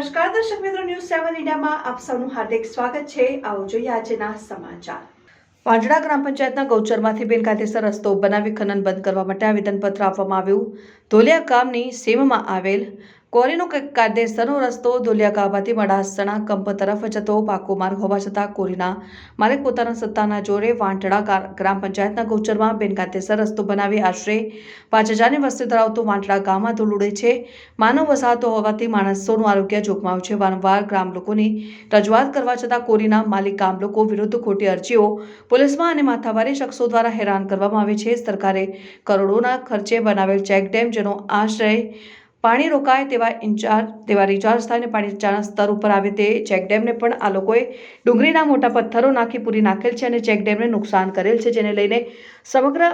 સેવન ઇન્ડિયામાં આપ સૌનું હાર્દિક સ્વાગત છે. આવો જોઈએ આજના સમાચાર. પાંજડા ગ્રામ પંચાયતના ગૌચરમાંથી બિનકાયદેસર રસ્તો બનાવી ખનન બંધ કરવા માટે આવેદનપત્ર આપવામાં આવ્યું. ધોલિયા ગામની સીમમાં આવેલ કોરીનો કાયદેસરનો રસ્તો ધોલિયા ગામમાંથી મડાસણા કંપ તરફ જતો પાકો માર્ગ હોવા છતાં કોરીના માલિક પોતાના સત્તાના જોરે વાંટડા ગ્રામ પંચાયતના ગૌચરમાં બિનકાયદેસર રસ્તો બનાવી આશરે પાંચ હજારની વસ્તી ધરાવતું વાંટડા ગામમાં ધૂળ ઉડે છે. માનવ વસાહતો હોવાથી માણસોનું આરોગ્ય જોખમાયું છે. વારંવાર ગ્રામ લોકોની રજૂઆત કરવા છતાં કોરીના માલિક ગામ લોકો વિરુદ્ધ ખોટી અરજીઓ પોલીસમાં અને માથાવારી શખ્સો દ્વારા હેરાન કરવામાં આવે છે. સરકારે કરોડોના ખર્ચે બનાવેલ ચેકડેમ, જેનો આશ્રય પાણી રોકાય તેવા ઇન્ચાર્જ, તેવા રિચાર્જ થાય અને પાણીના સ્તર ઉપર આવે તે ચેકડેમને પણ આ લોકોએ ડુંગળીના મોટા પથ્થરો નાખી પૂરી નાખેલ છે અને ચેકડેમને નુકસાન કરેલ છે, જેને લઈને સમગ્ર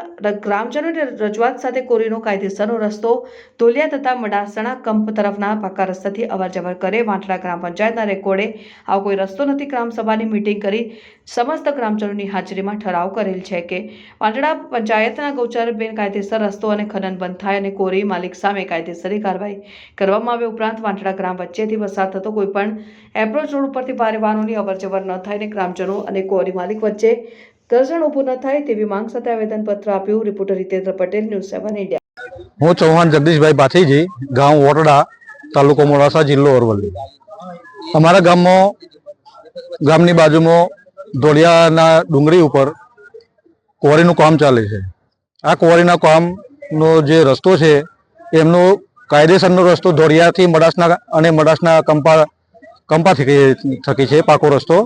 ગ્રામજનોને રજૂઆત સાથે કોરીનો કાયદેસરનો રસ્તો ધોલિયા તથા મડાસણા કંપ તરફના પાકા રસ્તાથી અવરજવર કરે. વાંટડા ગ્રામ પંચાયતના રેકોર્ડે આવો કોઈ રસ્તો નથી. ગ્રામસભાની મિટિંગ કરી સમસ્ત ગ્રામજનોની હાજરીમાં ઠરાવ કરેલ છે કે વાંટડા પંચાયતના ગૌચર કાયદેસર રસ્તો અને ખનન બંધ થાય અને કોરી માલિક સામે કાયદેસરી કાર્યવાહી કરવામાં આવે ઉપરાંત વાંટડા ગ્રામ વચ્ચેથી પસાર થતો કોઈપણ એપ્રોચ રોડ ઉપરથી ભારે વાહનોની અવરજવર ન થાય અને ગ્રામજનો અને કોરી માલિક વચ્ચે ઘર્ષણ ઊભું ન થાય તેવી માંગ સાથે આવેદનપત્ર આપ્યું reporter Hitendra Patel, news seven India. હું ચૌહાણ જગદીશભાઈ પાથીજી, ગામ વોટડા, તાલુકો મોડાસા, જિલ્લો અરવલ્લી. અમારા ગામમાં, ગામની બાજુમાં ધોળિયાના ડુંગળી ઉપર કોવરીનું કામ ચાલે છે. આ કોવરીના કામનો જે રસ્તો છે, એમનો કાયદેસરનો રસ્તો ધોળિયાથી મડાસના અને મડાસના કંપા કંપા થકી છે, પાકો રસ્તો.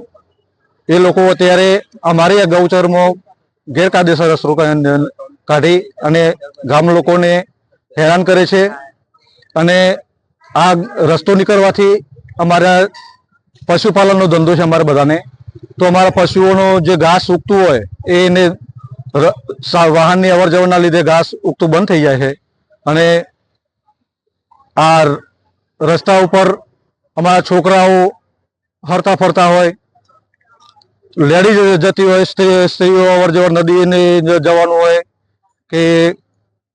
એ લોકો અત્યારે અમારી ગૌચરમાં ગેરકાયદેસર રસ્તો કાઢી અને ગામ લોકોને હેરાન કરે છે અને આ રસ્તો નીકળવાથી અમારા પશુપાલનનો ધંધો છે અમારા બધાને. તો અમારા પશુઓનો જે ઘાસ ઉગતું હોય એને વાહનની અવર જવરના લીધે ઘાસ ઉગતું બંધ થઈ જાય છે. અને આ રસ્તા ઉપર અમારા છોકરાઓ હરતા ફરતા હોય, લેડીઝ જતી હોય, સ્ત્રી- સ્ત્રીઓ અવર જવર નદીને જવાનું હોય કે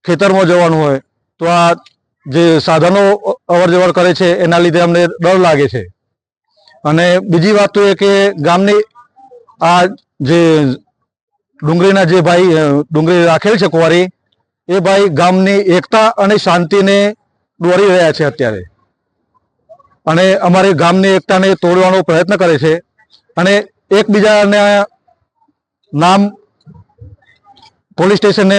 ખેતરમાં જવાનું હોય, તો આ જે સાધનો અવર જવર કરે છે, એના લીધે અમને ડર લાગે છે. અને બીજી વાત તો એ કે ગામની આ જે ડુંગળીના જે ભાઈ ડુંગળી રાખેલ છે કુંવારી, એ ભાઈ ગામની એકતા અને શાંતિને દોરી રહ્યા છે અત્યારે. અને અમારે ગામની એકતાને તોડવાનો પ્રયત્ન કરે છે. અને એકબીજાના નામ પોલીસ સ્ટેશનને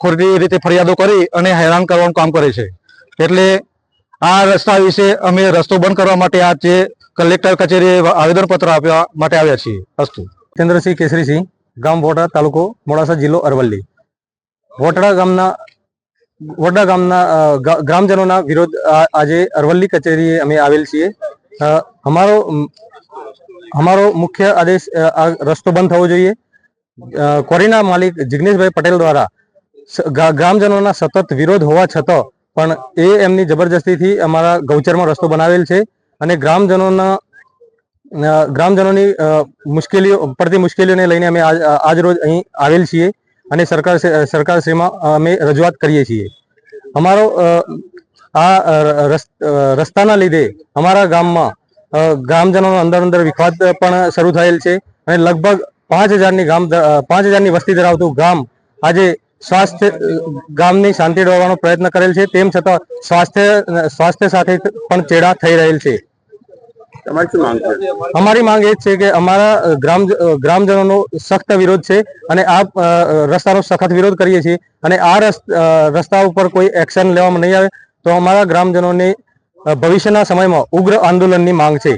ખોટી રીતે ફરિયાદો કરી અને હેરાન કરવાનું કામ કરે છે. એટલે આ રસ્તા વિશે અમે રસ્તો બંધ કરવા માટે આ જે કલેક્ટર કચેરીએ આવેદનપત્ર આપવા માટે આવ્યા છીએ. અસ્તુ. ચંદ્રસિંહ કેસરીસિંહ, ગામ વોટડા તાલુકો મોડાસા જિલ્લો અરવલ્લી. વોટડા ગામના વોટડા ગામના ગ્રામજનોના વિરોધ આજે અરવલ્લી કચેરીએ અમે આવેલ છીએ. અમારો અમારો મુખ્ય આદેશ રસ્તો બંધ થવો જોઈએ. કોરીના માલિક જિગ્નેશભાઈ પટેલ દ્વારા ગ્રામજનોના સતત વિરોધ હોવા છતાં પણ એ એમની જબરજસ્તીથી અમારા ગૌચરમાં રસ્તો બનાવેલ છે અને ગ્રામજનોના ગ્રામજનોની મુશ્કેલીઓ, પડતી મુશ્કેલીઓને લઈને અમે આજ રોજ અહીં આવેલ છીએ. અને સરકાર સરકારશ્રીમાં અમે રજૂઆત કરીએ છીએ. અમારો આ રસ્તાના લીધે અમારા ગામમાં ગ્રામજનોનો અંદર અંદર વિખવાદ પણ શરૂ થયેલ છે અને લગભગ પાંચ હજારની ગામ પાંચ હજારની વસ્તી ધરાવતું ગામ આજે સ્વાસ્થ્ય, ગામની શાંતિ ડોળવાનો પ્રયત્ન કરેલ છે. તેમ છતાં સ્વાસ્થ્ય સ્વાસ્થ્ય સાથે પણ ચેડા થઈ રહેલ છે. અમારી માંગ એ છે કે અમારા ગ્રામ ગ્રામજનોનો સખત વિરોધ છે અને આ રસ્તાનો સખત વિરોધ કરીએ છીએ અને આ રસ- રસ્તા ઉપર કોઈ એક્શન લેવામાં નહીં આવે તો અમારા ગ્રામજનોની ભવિષ્યના સમયમાં ઉગ્ર આંદોલનની માંગ છે.